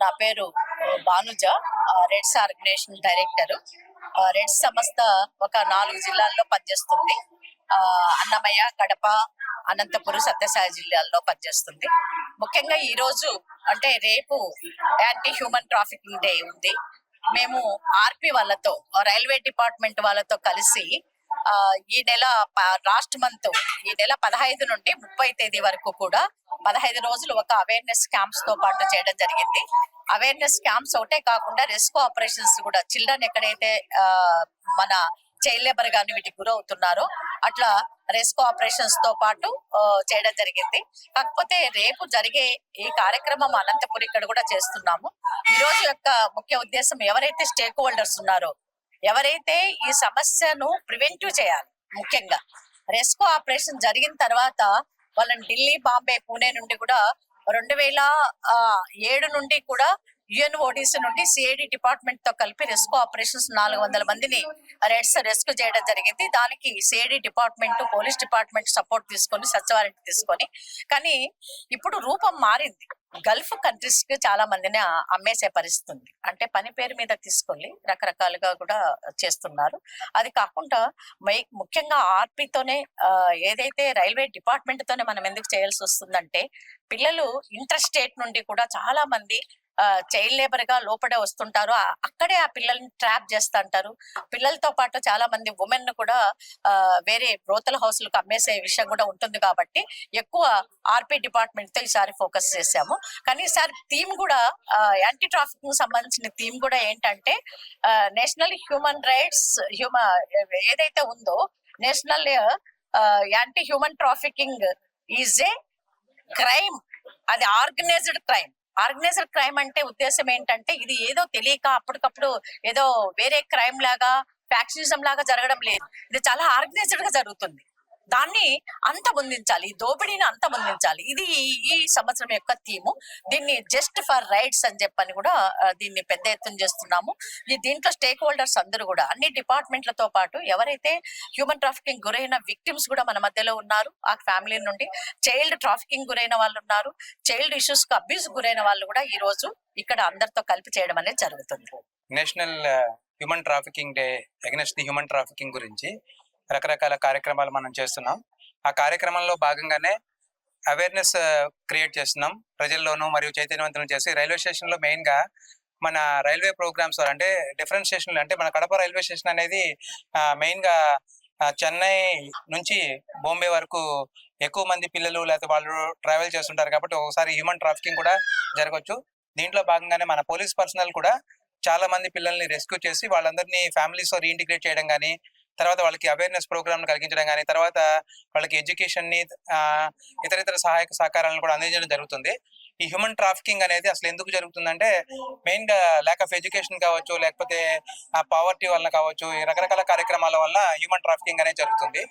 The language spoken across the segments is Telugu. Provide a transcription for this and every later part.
నా పేరు భానుజ. Reds organisation director. ఆ, రెడ్స్ సంస్థ ఒక నాలుగు జిల్లాల్లో పనిచేస్తుంది. ఆ, అన్నమయ్య కడప అనంతపురం సత్యసాయి జిల్లాల్లో పనిచేస్తుంది. ముఖ్యంగా ఈ రోజు అంటే రేపు యాంటీ హ్యూమన్ ట్రాఫికింగ్ డే ఉంది. మేము ఆర్పి వాళ్ళతో రైల్వే డిపార్ట్మెంట్ వాళ్ళతో కలిసి ఆ, ఈ నెల లాస్ట్ మంత్ ఈ నెల పదహైదు నుండి ముప్పై తేదీ వరకు కూడా పదహైదు రోజులు ఒక అవేర్నెస్ క్యాంప్స్తో పాటు చేయడం జరిగింది. అవేర్నెస్ క్యాంప్స్ ఒకటే కాకుండా రెస్క్యూ ఆపరేషన్స్ కూడా. చిల్డ్రన్ ఎక్కడైతే ఆ, మన చైల్డ్ లేబర్ గాని వీటికి గురవుతున్నారో అట్లా రెస్క్యూ ఆపరేషన్స్తో పాటు చేయడం జరిగింది. కాకపోతే రేపు జరిగే ఈ కార్యక్రమం అనంతపురం ఇక్కడ కూడా చేస్తున్నాము. ఈ రోజు యొక్క ముఖ్య ఉద్దేశం ఎవరైతే స్టేక్ హోల్డర్స్ ఉన్నారో ఎవరైతే ఈ సమస్యను ప్రివెంటివ్ చేయాలి ముఖ్యంగా. రెస్కో ఆపరేషన్ జరిగిన తర్వాత వాళ్ళని ఢిల్లీ బాంబే పూణే నుండి కూడా రెండు వేల ఆ, ఏడు నుండి కూడా యుఎన్ఓడిసి నుండి సిఐడి డిపార్ట్మెంట్తో కలిపి రెస్కో ఆపరేషన్స్ నాలుగు వందల మందిని రెడ్స్ రెస్క్యూ చేయడం జరిగింది. దానికి CID department police department support తీసుకొని సచివాలయం తీసుకొని. కానీ ఇప్పుడు రూపం మారింది. గల్ఫ్ కంట్రీస్కి చాలా మందిని అమ్మేసే పరిస్థితి ఉంది అంటే పని పేరు మీద తీసుకొని రకరకాలుగా కూడా చేస్తున్నారు. అది కాకుండా మై- ముఖ్యంగా ఆర్పీతోనే ఏదైతే రైల్వే డిపార్ట్మెంట్ తోనే మనం ఎందుకు చేయాల్సి వస్తుందంటే పిల్లలు ఇంటర్ స్టేట్ నుండి కూడా చాలా మంది చైల్డ్ లేబర్గా లోపడే వస్తుంటారు. అక్కడే ఆ పిల్లల్ని ట్రాప్ చేస్తుంటారు. పిల్లలతో పాటు చాలా మంది ఉమెన్ కూడా వేరే బ్రోతల హౌస్లకు అమ్మేసే విషయం కూడా ఉంటుంది కాబట్టి ఎక్కువ ఆర్పీ డిపార్ట్మెంట్తో ఈసారి ఫోకస్ చేశాము. కానీ ఈసారి థీమ్ కూడా యాంటీ ట్రాఫికింగ్ సంబంధించిన థీమ్ కూడా ఏంటంటే నేషనల్ హ్యూమన్ రైట్స్ హ్యూమన్ ఏదైతే ఉందో national anti human trafficking is a crime. అది ఆర్గనైజ్డ్ క్రైమ్. ఆర్గనైజ్డ్ క్రైమ్ అంటే ఉద్దేశం ఏంటంటే ఇది ఏదో తెలియక అప్పటికప్పుడు ఏదో వేరే క్రైమ్ లాగా ఫ్యాక్షనిజం లాగా జరగడం లేదు. ఇది చాలా ఆర్గనైజ్డ్గా జరుగుతుంది. దాన్ని అంతమొందించాలి ఈ దోపిడీని అంతమొందించాలి ఇది ఈ- సంవత్సరం యొక్క థీము. దీన్ని జస్ట్ ఫర్ రైట్స్ అని చెప్పని కూడా దీన్ని పెద్ద ఎత్తున చేస్తున్నాము. ఈ దీంట్లో స్టేక్ హోల్డర్స్ అందరూ కూడా అన్ని డిపార్ట్మెంట్లతో పాటు ఎవరైతే హ్యూమన్ ట్రాఫికింగ్ గురైన విక్టిమ్స్ కూడా మన మధ్యలో ఉన్నారు ఆ ఫ్యామిలీ నుండి. చైల్డ్ ట్రాఫికింగ్ గురైన వాళ్ళు ఉన్నారు. చైల్డ్ ఇష్యూస్కు అబ్యూస్ గురైన వాళ్ళు కూడా ఈ రోజు ఇక్కడ అందరితో కలిపి చేయడం అనేది జరుగుతుంది. National human trafficking day against the human trafficking గురించి రకరకాల కార్యక్రమాలు మనం చేస్తున్నాం. ఆ కార్యక్రమంలో భాగంగానే అవేర్నెస్ క్రియేట్ uh, చేస్తున్నాం. ప్రజల్లోనూ మరియు చైతన్యవంతులను చేసి రైల్వే స్టేషన్లో మెయిన్గా మన రైల్వే ప్రోగ్రామ్స్ అంటే డిఫరెంట్ స్టేషన్లు అంటే మన కడప రైల్వే స్టేషన్ అనేది మెయిన్గా చెన్నై నుంచి బాంబే వరకు ఎక్కువ మంది పిల్లలు లేకపోతే వాళ్ళు ట్రావెల్ చేస్తుంటారు కాబట్టి ఒకసారి హ్యూమన్ ట్రాఫికింగ్ కూడా జరగవచ్చు దీంట్లో భాగంగానే మన పోలీస్ పర్సనల్ కూడా చాలా మంది పిల్లల్ని రెస్క్యూ చేసి వాళ్ళందరినీ ఫ్యామిలీస్తో రీఇంటిగ్రేట్ చేయడం కానీ తర్వాత వాళ్ళకి అవేర్నెస్ ప్రోగ్రామ్ కలిగించడం కానీ తర్వాత వాళ్ళకి ఎడ్యుకేషన్ని ఆ, ఇతర ఇతర సహాయక సహకారాలను కూడా అందించడం జరుగుతుంది. ఈ హ్యూమన్ ట్రాఫికింగ్ అనేది అసలు ఎందుకు జరుగుతుందంటే మెయిన్గా ల్యాక్ ఆఫ్ ఎడ్యుకేషన్ కావచ్చు లేకపోతే పావర్టీ వల్ల కావచ్చు రకరకాల కార్యక్రమాల వల్ల హ్యూమన్ ట్రాఫికింగ్ అనేది జరుగుతుంది.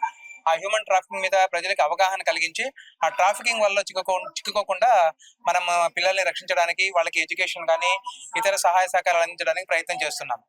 ఆ హ్యూమన్ ట్రాఫికింగ్ మీద ప్రజలకు అవగాహన కలిగించి ఆ ట్రాఫికింగ్ వల్ల చిక్కుకో చిక్కుకోకుండా మనం పిల్లల్ని రక్షించడానికి వాళ్ళకి ఎడ్యుకేషన్ కానీ ఇతర సహాయ సహకారాలు అందించడానికి ప్రయత్నం చేస్తున్నాం.